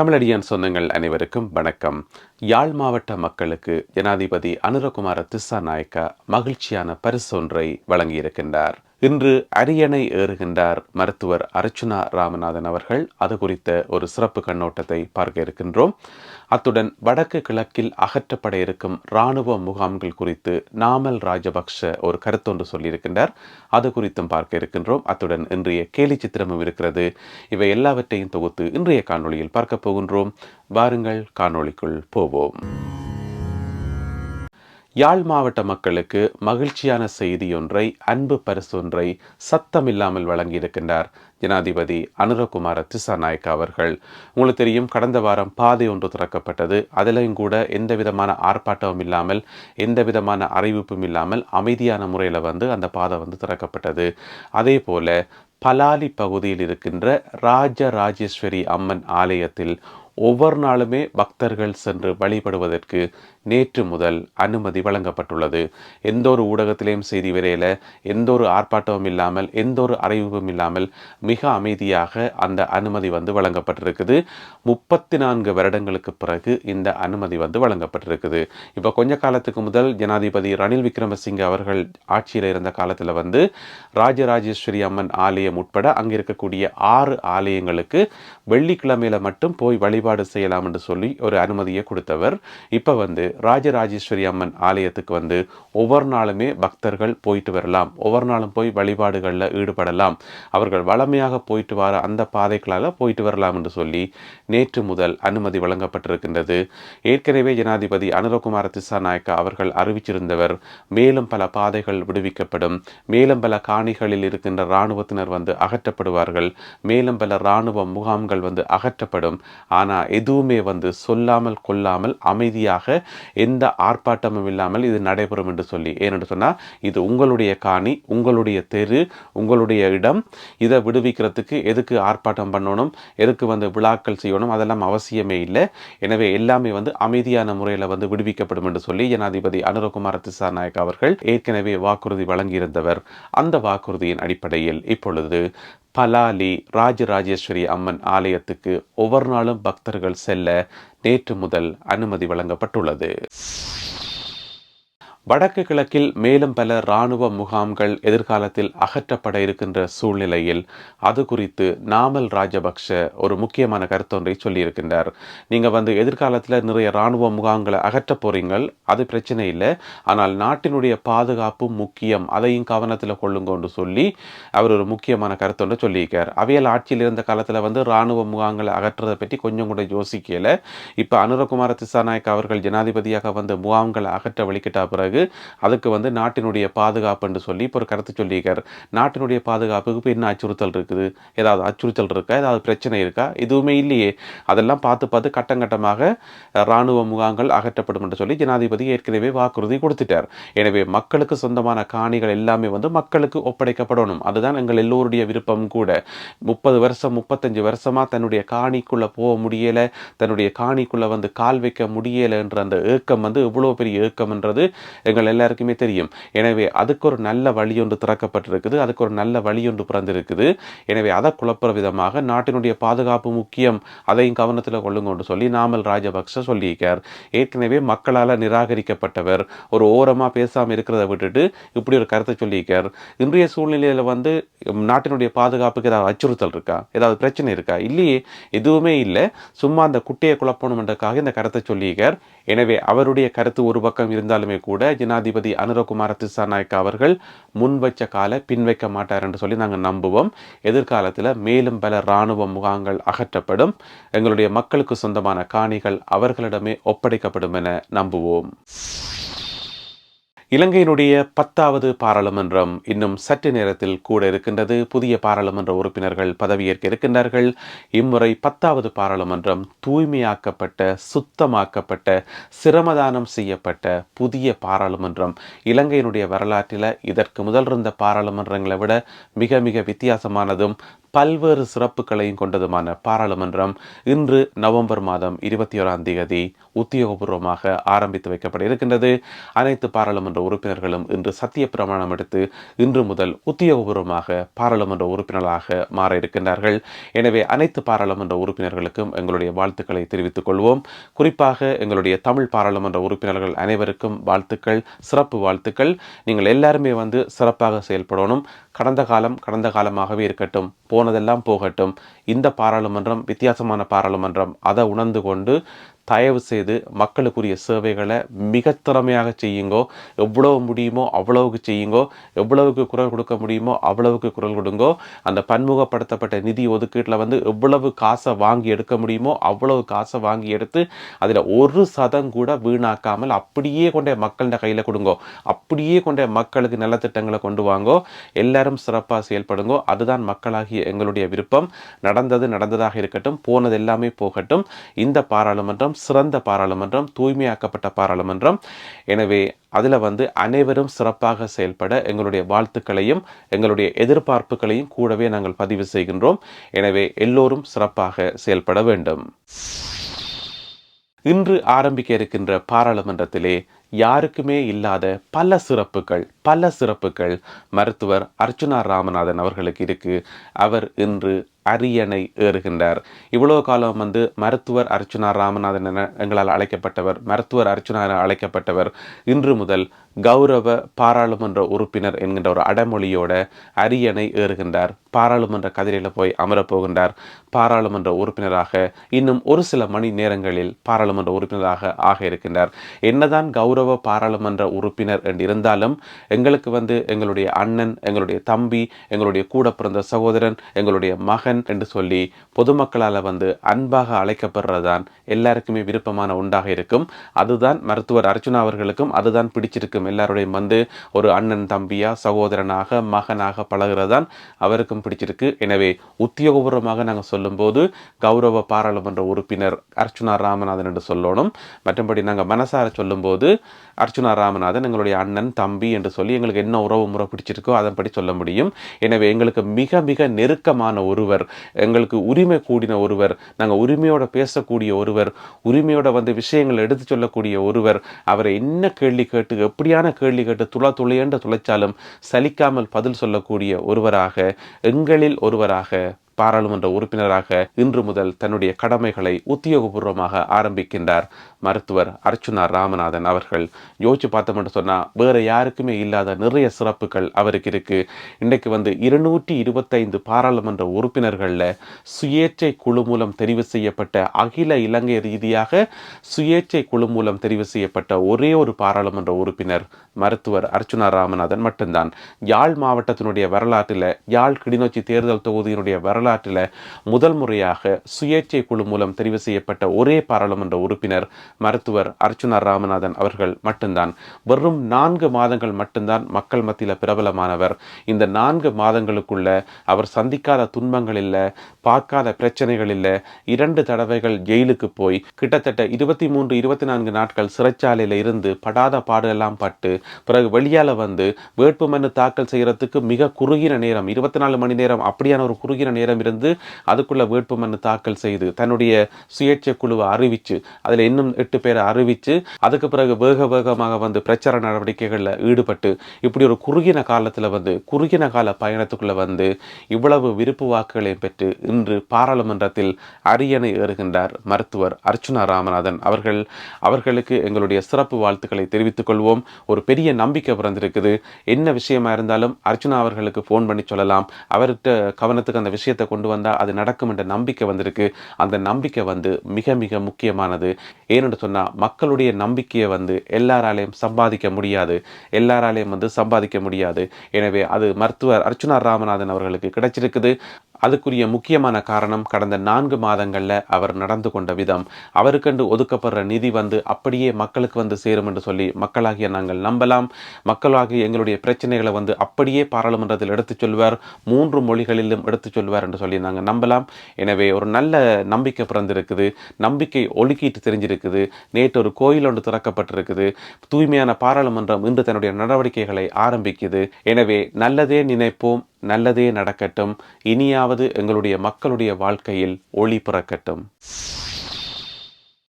தமிழடியான் சொந்தங்கள் அனைவருக்கும் வணக்கம். யாழ் மாவட்ட மக்களுக்கு ஜனாதிபதி அனுரகுமார திஸ்ஸாநாயக்கா மகிழ்ச்சியான பரிசொன்றை வழங்கியிருக்கின்றார். இன்று அரியணை ஏறுகின்றார் மருத்துவர் அர்ச்சுனா ராமநாதன் அவர்கள். அது குறித்த ஒரு சிறப்பு கண்ணோட்டத்தை பார்க்க இருக்கின்றோம். அத்துடன் வடக்கு கிழக்கில் அகற்றப்பட இருக்கும் இராணுவ முகாம்கள் குறித்து நாமல் ராஜபக்ஷ ஒரு கருத்தொன்று சொல்லியிருக்கின்றார். அது குறித்தும் பார்க்க இருக்கின்றோம். அத்துடன் இன்றைய கேலி சித்திரமும் இருக்கிறது. இவை எல்லாவற்றையும் தொகுத்து இன்றைய காணொளியில் பார்க்க போகின்றோம். வாருங்கள் காணொளிக்குள் போவோம். யாழ் மாவட்ட மக்களுக்கு மகிழ்ச்சியான செய்தியொன்றை அன்பு பரிசொன்றை சத்தமில்லாமல் வழங்கியிருக்கின்றார் ஜனாதிபதி அனுரகுமார திசாநாயக்க அவர்கள். உங்களுக்கு தெரியும் கடந்த வாரம் பாதை ஒன்று திறக்கப்பட்டது. அதிலையும் கூட எந்த விதமான ஆர்ப்பாட்டமும் இல்லாமல் எந்த விதமான அறிவிப்பும் இல்லாமல் அமைதியான முறையில் வந்து அந்த பாதை வந்து திறக்கப்பட்டது. அதே போல பலாலி பகுதியில் இருக்கின்ற ராஜராஜேஸ்வரி அம்மன் ஆலயத்தில் ஒவ்வொரு நாளுமே பக்தர்கள் சென்று வழிபடுவதற்கு நேற்று முதல் அனுமதி வழங்கப்பட்டுள்ளது. எந்த ஒரு ஊடகத்திலையும் செய்தி விரையில எந்த ஒரு ஆர்ப்பாட்டமும் இல்லாமல் எந்த ஒரு அறிவிப்பும் இல்லாமல் மிக அமைதியாக அந்த அனுமதி வந்து வழங்கப்பட்டிருக்குது. முப்பத்தி நான்கு வருடங்களுக்கு பிறகு இந்த அனுமதி வந்து வழங்கப்பட்டிருக்குது. இப்போ கொஞ்ச காலத்துக்கு முதல் ஜனாதிபதி ரணில் விக்ரமசிங்கே அவர்கள் ஆட்சியில் இருந்த காலத்தில் வந்து ராஜராஜேஸ்வரி அம்மன் ஆலயம் உட்பட அங்கே இருக்கக்கூடிய ஆறு ஆலயங்களுக்கு வெள்ளிக்கிழமையில மட்டும் போய் வழிபாடு செய்யலாம் என்று சொல்லி ஒரு அனுமதியை கொடுத்தவர். இப்போ வந்து ராஜராஜேஸ்வரி அம்மன் ஆலயத்துக்கு வந்து ஒவ்வொரு நாளுமே பக்தர்கள் போயிட்டு வரலாம். ஒவ்வொரு நாளும் போய் வழிபாடுகளில் ஈடுபடலாம். அவர்கள் வளமையாக போயிட்டு வர அந்த பாதைகளால் போயிட்டு வரலாம் என்று சொல்லி நேற்று முதல் அனுமதி வழங்கப்பட்டிருக்கின்றது. ஏற்கனவே ஜனாதிபதி அனுரகுமார திசாநாயக்கா அவர்கள் அறிவிச்சிருந்தவர் மேலும் பல பாதைகள் விடுவிக்கப்படும். மேலும் பல காணிகளில் இருக்கின்ற இராணுவத்தினர் வந்து அகற்றப்படுவார்கள். மேலும் பல இராணுவ முகாம்கள் வந்து அகற்றப்படும். ஆனால் எதுவுமே வந்து சொல்லாமல் கொள்ளாமல் அமைதியாக எந்த ஆர்ப்பாட்டமும் இல்லாமல் இது நடைபெறும் என்று சொல்லி. ஏனென்று சொன்னால் இது உங்களுடைய காணி உங்களுடைய தெரு உங்களுடைய இடம். இதை விடுவிக்கிறதுக்கு எதுக்கு ஆர்ப்பாட்டம் பண்ணணும்? எதுக்கு வந்து விழாக்கள் செய்யணும்? அதெல்லாம் அவசியமே இல்லை. எனவே எல்லாமே வந்து அமைதியான முறையில் வந்து விடுவிக்கப்படும் என்று சொல்லி ஜனாதிபதி அனுரகுமார திசாநாயக் அவர்கள் ஏற்கனவே வாக்குறுதி வழங்கியிருந்தவர். அந்த வாக்குறுதியின் அடிப்படையில் இப்பொழுது பலாலி ராஜராஜேஸ்வரி அம்மன் ஆலயத்துக்கு ஒவ்வொரு நாளும் பக்தர்கள் செல்ல நேற்று முதல் அனுமதி வழங்கப்பட்டுள்ளது. வடக்கு கிழக்கில் மேலும் பல இராணுவ முகாம்கள் எதிர்காலத்தில் அகற்றப்பட இருக்கின்ற சூழ்நிலையில் அது குறித்து நாமல் ராஜபக்ஷ ஒரு முக்கியமான கருத்தொன்றை சொல்லியிருக்கின்றார். நீங்கள் வந்து எதிர்காலத்தில் நிறைய இராணுவ முகாம்களை அகற்ற போறீங்கள் அது பிரச்சனை இல்லை. ஆனால் நாட்டினுடைய பாதுகாப்பு முக்கியம் அதையும் கவனத்தில் கொள்ளுங்கன்னு சொல்லி அவர் ஒரு முக்கியமான கருத்தொன்றை சொல்லியிருக்கார். அவையல் ஆட்சியில் இருந்த காலத்தில் வந்து இராணுவ முகாம்களை அகற்றதை பற்றி கொஞ்சம் கூட யோசிக்கல. இப்போ அனுரகுமார திசாநாயக் அவர்கள் ஜனாதிபதியாக வந்து முகாம்களை அகற்ற வழிகிட்டா பிறகு பிறகு அதுக்கு வந்து நாட்டினுடைய பாதுகாப்பு என்று சொல்லி இப்போ ஒரு கருத்து சொல்லியிருக்கார். நாட்டினுடைய பாதுகாப்புக்கு இப்போ என்ன அச்சுறுத்தல் இருக்குது? ஏதாவது அச்சுறுத்தல் இருக்கா? ஏதாவது பிரச்சனை இருக்கா? எதுவுமே இல்லையே. அதெல்லாம் பார்த்து பார்த்து கட்டம் கட்டமாக இராணுவ முகாம்கள் அகற்றப்படும் என்று சொல்லி ஜனாதிபதி ஏற்கனவே வாக்குறுதி கொடுத்துட்டார். எனவே மக்களுக்கு சொந்தமான காணிகள் எல்லாமே வந்து மக்களுக்கு ஒப்படைக்கப்படணும். அதுதான் எங்கள் எல்லோருடைய விருப்பம் கூட. முப்பது வருஷம் முப்பத்தஞ்சு வருஷமாக தன்னுடைய காணிக்குள்ளே போக முடியலை தன்னுடைய காணிக்குள்ளே வந்து கால் வைக்க முடியலை என்ற அந்த ஏக்கம் வந்து இவ்வளோ பெரிய ஏக்கம்ன்றது எங்கள் எல்லாருக்குமே தெரியும். எனவே அதுக்கு ஒரு நல்ல வழி ஒன்று திறக்கப்பட்டிருக்குது. அதுக்கு ஒரு நல்ல வழி ஒன்று பிறந்திருக்குது. எனவே அதை குழப்புற விதமாக நாட்டினுடைய பாதுகாப்பு முக்கியம். அதையும் கவனத்தில் கொள்ளுங்கன்னு சொல்லி நாமல் ராஜபக்ச சொல்லியிருக்கார். ஏற்கனவே மக்களால் நிராகரிக்கப்பட்டவர். ஒரு ஓரமாக பேசாமல் இருக்கிறத விட்டுட்டு இப்படி ஒரு கருத்தை சொல்லியிருக்கார். இன்றைய சூழ்நிலையில் வந்து நாட்டினுடைய பாதுகாப்புக்கு ஏதாவது அச்சுறுத்தல் இருக்கா? ஏதாவது பிரச்சனை இருக்கா? இல்லையே எதுவுமே இல்லை. சும்மா அந்த குட்டையை குழப்பணுமென்றக்காக இந்த கருத்தை சொல்லியிருக்கார். எனவே அவருடைய கருத்து ஒரு பக்கம் இருந்தாலுமே கூட ஜனாதிபதி அனுரகுமார திசாநாயக்க அவர்கள் முன் வச்ச கால பின் வைக்க மாட்டார் என்று சொல்லி நாங்கள் நம்புவோம். எதிர்காலத்தில் மேலும் பல இராணுவ முகாங்கள் அகற்றப்படும். எங்களுடைய மக்களுக்கு சொந்தமான காணிகள் அவர்களிடமே ஒப்படைக்கப்படும் என நம்புவோம். இலங்கையினுடைய பத்தாவது பாராளுமன்றம் இன்னும் சற்று நேரத்தில் கூட இருக்கின்றது. புதிய பாராளுமன்ற உறுப்பினர்கள் பதவியேற்க இருக்கின்றார்கள். இம்முறை பத்தாவது பாராளுமன்றம் தூய்மையாக்கப்பட்ட சுத்தமாக்கப்பட்ட சிரமதானம் செய்யப்பட்ட புதிய பாராளுமன்றம். இலங்கையினுடைய வரலாற்றில் இதற்கு முதல் இருந்த பாராளுமன்றங்களை விட மிக மிக வித்தியாசமானதும் பல்வேறு சிறப்புகளையும் கொண்டதுமான பாராளுமன்றம் இன்று நவம்பர் மாதம் இருபத்தி ஓராம் தேதி உத்தியோகபூர்வமாக ஆரம்பித்து வைக்கப்பட இருக்கின்றது. அனைத்து பாராளுமன்ற உறுப்பினர்களும் இன்று சத்திய பிரமாணம் எடுத்து இன்று முதல் உத்தியோகபூர்வமாக பாராளுமன்ற உறுப்பினர்களாக மாற இருக்கின்றார்கள். எனவே அனைத்து பாராளுமன்ற உறுப்பினர்களுக்கும் எங்களுடைய வாழ்த்துக்களை தெரிவித்துக் கொள்வோம். குறிப்பாக எங்களுடைய தமிழ் பாராளுமன்ற உறுப்பினர்கள் அனைவருக்கும் வாழ்த்துக்கள் சிறப்பு வாழ்த்துக்கள். நீங்கள் எல்லாருமே வந்து சிறப்பாக செயல்படணும். கடந்த காலம் கடந்த காலமாகவே இருக்கட்டும் போனதெல்லாம் போகட்டும் இந்த பாராளுமன்றம் வித்தியாசமான பாராளுமன்றம் அதை உணர்ந்து கொண்டு தயவு செய்து மக்களுக்குரிய சேவைகளை மிக திறமையாக செய்யுங்கோ. எவ்வளவு முடியுமோ அவ்வளவுக்கு செய்யுங்கோ. எவ்வளவுக்கு குரல் கொடுக்க முடியுமோ அவ்வளவுக்கு குரல் கொடுங்கோ. அந்த பன்முகப்படுத்தப்பட்ட நிதி ஒதுக்கீட்டில் வந்து எவ்வளவு காசை வாங்கி எடுக்க முடியுமோ அவ்வளவு காசை வாங்கி எடுத்து அதில் ஒரு சதம் கூட வீணாக்காமல் அப்படியே கொண்ட மக்கள்கிட்ட கையில் கொடுங்கோ. அப்படியே கொண்ட மக்களுக்கு நல்ல திட்டங்களை கொண்டு வாங்கோ. எல்லாரும் சிறப்பாக செயல்படுங்கோ. அதுதான் மக்களாகிய எங்களுடைய விருப்பம். நடந்தது நடந்ததாக இருக்கட்டும் போனது எல்லாமே போகட்டும். இந்த பாராளுமன்றம் சிறந்த பாராளுமன்றம் தூய்மையாக்கப்பட்ட பாராளுமன்றம். எனவே அதில் வந்து அனைவரும் சிறப்பாக செயல்பட எங்களுடைய வாழ்த்துக்களையும் எங்களுடைய எதிர்பார்ப்புகளையும் கூடவே நாங்கள் பதிவு செய்கின்றோம். எனவே எல்லோரும் சிறப்பாக செயல்பட வேண்டும். இன்று ஆரம்பிக்க இருக்கின்ற பாராளுமன்றத்திலே யாருக்குமே இல்லாத பல சிறப்புகள் பல சிறப்புகள் மருத்துவர் அர்ச்சுனா ராமநாதன் அவர்களுக்கு இருக்கு. அவர் இன்று அரியணை ஏறுகின்றார். இவ்வளோ காலம் வந்து மருத்துவர் அர்ச்சுனா ராமநாதன் என எங்களால் அழைக்கப்பட்டவர் மருத்துவர் அர்ச்சுனா என அழைக்கப்பட்டவர். இன்று முதல் கௌரவ பாராளுமன்ற உறுப்பினர் என்கின்ற ஒரு அடமொழியோட அரியணை ஏறுகின்றார். பாராளுமன்ற கதிரையில் போய் அமரப் போகின்றார் பாராளுமன்ற உறுப்பினராக இன்னும் ஒரு சில மணி நேரங்களில் பாராளுமன்ற உறுப்பினராக ஆக இருக்கின்றார். என்னதான் கௌரவ பாராளுமன்ற உறுப்பினர் என்று இருந்தாலும் எங்களுக்கு வந்து எங்களுடைய அண்ணன் எங்களுடைய தம்பி எங்களுடைய கூட பிறந்த சகோதரன் எங்களுடைய மகன் என்று சொல்லி பொதுமக்களால் வந்து அன்பாக அழைக்கப்படுறதுதான் எல்லாருக்குமே விருப்பமான உண்டாக இருக்கும். அதுதான் மருத்துவர் அர்ச்சுனா அவர்களுக்கும் அதுதான் பிடிச்சிருக்கும். எல்லாருடையும் வந்து ஒரு அண்ணன் தம்பியா சகோதரனாக மகனாக பழகிறதான் அவருக்கும் பிடிச்சிருக்கு. எனவே உத்தியோகபூர்வமாக நாங்கள் சொல்லும்போது கௌரவ பாராளுமன்ற உறுப்பினர் அர்ச்சுனா ராமநாதன் என்று சொல்லணும். மற்றபடி நாங்கள் மனசார சொல்லும்போது அர்ச்சுனா ராமநாதன் எங்களுடைய அண்ணன் தம்பி என்று சொல்லி எங்களுக்கு என்ன உறவு முறை பிடிச்சிருக்கோ அதன்படி சொல்ல முடியும். எனவே எங்களுக்கு மிக மிக நெருக்கமான ஒருவர் எங்களுக்கு உரிமை கூடின ஒருவர் நாங்கள் உரிமையோட பேசக்கூடிய ஒருவர் உரிமையோட வந்து விஷயங்கள் எடுத்து சொல்லக்கூடிய ஒருவர் அவரை என்ன கேள்வி கேட்டு எப்படியான கேள்வி கேட்டு துளா துளையென்று துளைச்சாலும் சலிக்காமல் பதில் சொல்லக்கூடிய ஒருவராக எங்களில் ஒருவராக பாராளுமன்ற உறுப்பினராக இன்று முதல் தன்னுடைய கடமைகளை உத்தியோகபூர்வமாக ஆரம்பிக்கின்றார். மருத்துவர் அர்ச்சுனா ராமநாதன் அவர்கள். யோசிச்சு பார்த்தோம்னு சொன்னா வேற யாருக்குமே இல்லாத நிறைய சிறப்புகள் அவருக்கு இருக்கு. இன்றைக்கு வந்து இருநூற்றி இருபத்தைந்து பாராளுமன்ற உறுப்பினர்களில் சுயேட்சை குழு மூலம் தெரிவு செய்யப்பட்ட அகில இலங்கை ரீதியாக சுயேட்சை குழு மூலம் தெரிவு செய்யப்பட்ட ஒரே ஒரு பாராளுமன்ற உறுப்பினர் மருத்துவர் அர்ச்சுனா ராமநாதன் மட்டும்தான். யாழ் மாவட்டத்தினுடைய வரலாற்றில் யாழ் கிளிநொச்சி தேர்தல் தொகுதியினுடைய வரலாற்றில் முதல் முறையாக சுயேட்சை குழு மூலம் தெரிவு செய்யப்பட்ட ஒரே பாராளுமன்ற உறுப்பினர் மருத்துவர் அர்ச்சுனா ராமநாதன் அவர்கள் மட்டும்தான். வெறும் நான்கு மாதங்கள் மட்டும்தான் மக்கள் மத்தியில் பிரபலமானவர். இந்த நான்கு மாதங்களுக்குள்ள அவர் சந்திக்காத துன்பங்கள் இல்லை பார்க்காத பிரச்சனைகள் இல்லை. இரண்டு தடவைகள் ஜெயிலுக்கு போய் கிட்டத்தட்ட இருபத்தி மூன்று இருபத்தி நான்கு நாட்கள் சிறைச்சாலையில் இருந்து படாத பாடெல்லாம் பட்டு பிறகு வெளியால வந்து வேட்புமனு தாக்கல் செய்யறதுக்கு மிக குறுகின நேரம் இருபத்தி நாலு மணி நேரம் அப்படியான ஒரு குறுகின நேரம் இருந்து அதுக்குள்ள வேட்புமனு தாக்கல் செய்து தன்னுடைய சுயேட்சை குழுவை அறிவிச்சு அதில் இன்னும் எட்டு பேரை அறிவித்து அதுக்கு பிறகு வேக வேகமாக வந்து பிரச்சார நடவடிக்கைகளில் ஈடுபட்டு இப்படி ஒரு குறுகின காலத்தில் வந்து குறுகின கால பயணத்துக்குள்ள வந்து இவ்வளவு விருப்பு வாக்குகளையும் பெற்று இன்று பாராளுமன்றத்தில் அரியணை ஏறுகின்றார் மருத்துவர் அர்ச்சுனா ராமநாதன் அவர்கள். அவர்களுக்கு எங்களுடைய சிறப்பு வாழ்த்துக்களை தெரிவித்துக் கொள்வோம். ஒரு பெரிய நம்பிக்கை பிறந்திருக்குது. என்ன விஷயமா இருந்தாலும் அர்ச்சுனா அவர்களுக்கு ஃபோன் பண்ணி சொல்லலாம். அவர்கிட்ட கவனத்துக்கு அந்த விஷயத்தை கொண்டு வந்தால் அது நடக்கும் என்ற நம்பிக்கை வந்திருக்கு. அந்த நம்பிக்கை வந்து மிக மிக முக்கியமானது. ஏன்னு சொன்னால் மக்களுடைய நம்பிக்கையை வந்து எல்லாராலையும் சம்பாதிக்க முடியாது. எல்லாராலையும் வந்து சம்பாதிக்க முடியாது. எனவே அது மருத்துவர் அர்ச்சுனா ராமநாதன் அவர்களுக்கு கிடைச்சிருக்குது. அதுக்குரிய முக்கியமான காரணம் கடந்த நான்கு மாதங்களில் அவர் நடந்து கொண்ட விதம். அவருக்கென்று ஒதுக்கப்படுற நிதி வந்து அப்படியே மக்களுக்கு வந்து சேரும் என்று சொல்லி மக்களாகிய நாங்கள் நம்பலாம். மக்களாகிய எங்களுடைய பிரச்சனைகளை வந்து அப்படியே பாராளுமன்றத்தில் எடுத்துச் சொல்வார் மூன்று மொழிகளிலும் எடுத்துச் சொல்வார் என்று சொல்லி நாங்கள் நம்பலாம். எனவே ஒரு நல்ல நம்பிக்கை பிறந்திருக்குது. நம்பிக்கை ஒழுக்கிட்டு தெரிஞ்சிருக்குது. நேற்று ஒரு கோயில் ஒன்று திறக்கப்பட்டிருக்குது. தூய்மையான பாராளுமன்றம் இன்று தன்னுடைய நடவடிக்கைகளை ஆரம்பிக்குது. எனவே நல்லதே நினைப்போம் நல்லதே நடக்கட்டும். இனியாவது எங்களுடைய மக்களுடைய வாழ்க்கையில் ஒளி பிறக்கட்டும்.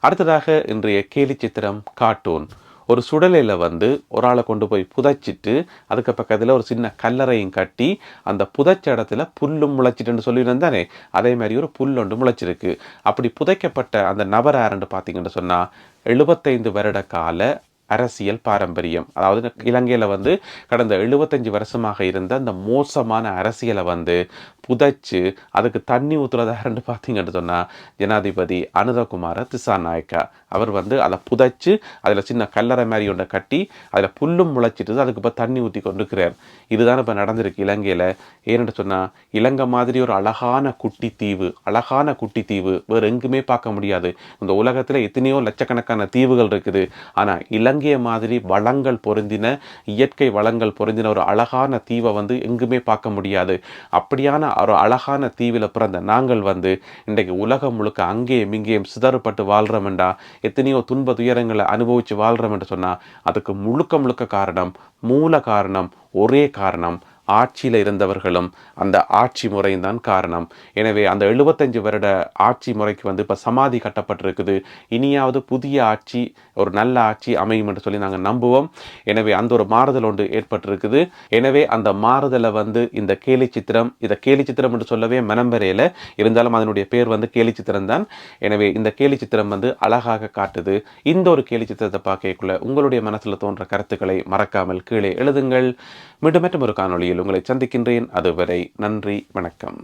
அடுத்ததாக இன்றைய கேலி சித்திரம் கார்ட்டூன். ஒரு சுடலையில் வந்து ஒரு ஆளை கொண்டு போய் புதைச்சிட்டு அதுக்கு பக்கத்தில் ஒரு சின்ன கல்லறையும் கட்டி அந்த புதைச்ச இடத்துல புல்லும் முளைச்சிட்டுன்னு சொல்லியிருந்தானே தானே? அதே மாதிரி ஒரு புல் ஒன்று முளைச்சிருக்கு. அப்படி புதைக்கப்பட்ட அந்த நபர் யாருன்னு பார்த்தீங்கன்னு சொன்னால் எழுபத்தைந்து வருட கால அரசியல் பாரம்பரியம். அதாவது இலங்கையில் வந்து கடந்த எழுபத்தஞ்சு வருஷமாக இருந்த அந்த மோசமான அரசியலை வந்து புதைச்சு அதுக்கு தண்ணி ஊற்றுறதாருன்னு பார்த்தீங்கன்னு சொன்னால் ஜனாதிபதி அனுரகுமார திசாநாயக்கா. அவர் வந்து அதை புதைச்சு அதில் சின்ன கல்லறை மாதிரி ஒன்றை கட்டி அதில் புல்லும் முளைச்சிட்டு அதுக்கு இப்போ தண்ணி ஊற்றி கொண்டுக்கிறார் இதுதான் இப்போ நடந்திருக்கு இலங்கையில். ஏன்னு சொன்னால் இலங்கை மாதிரி ஒரு அழகான குட்டி தீவு அழகான குட்டி தீவு வேறு எங்குமே பார்க்க முடியாது. இந்த உலகத்தில் எத்தனையோ லட்சக்கணக்கான தீவுகள் இருக்குது. ஆனால் இலங்கையை மாதிரி வளங்கள் பொருந்தின இயற்கை வளங்கள் பொருந்தின ஒரு அழகான தீவை வந்து எங்குமே பார்க்க முடியாது. அப்படியான ஒரு அழகான தீவில் பிறந்த நாங்கள் வந்து இன்றைக்கு உலகம் முழுக்க அங்கேயும் இங்கேயும் சிதறப்பட்டு வாழ்கிறோம்டா எத்தனையோ துன்ப துயரங்களை அனுபவித்து வாழ்கிறோம் என்று சொன்னால் அதுக்கு முழுக்க முழுக்க காரணம் மூல காரணம் ஒரே காரணம் ஆட்சியில் இருந்தவர்களும் அந்த ஆட்சி முறையும் தான் காரணம். எனவே அந்த எழுபத்தஞ்சு வருட ஆட்சி முறைக்கு வந்து இப்போ சமாதி கட்டப்பட்டிருக்குது. இனியாவது புதிய ஆட்சி ஒரு நல்ல ஆட்சி அமையும் என்று சொல்லி நாங்கள் நம்புவோம். எனவே அந்த ஒரு மாறுதல் ஒன்று ஏற்பட்டிருக்குது. எனவே அந்த மாறுதலை வந்து இந்த கேலி சித்திரம் இதை கேலி சித்திரம் என்று சொல்லவே மனம்பெறையில் இருந்தாலும் அதனுடைய பேர் வந்து கேலி சித்திரம் தான். எனவே இந்த கேலி சித்திரம் வந்து அழகாக காட்டுது. இந்த ஒரு கேலி சித்திரத்தை பார்க்கக்குள்ள உங்களுடைய மனசில் தோன்ற கருத்துக்களை மறக்காமல் கீழே எழுதுங்கள். மீண்டும் மற்றும் ஒரு காணொளியில் உங்களை சந்திக்கின்றேன். அதுவரை நன்றி வணக்கம்.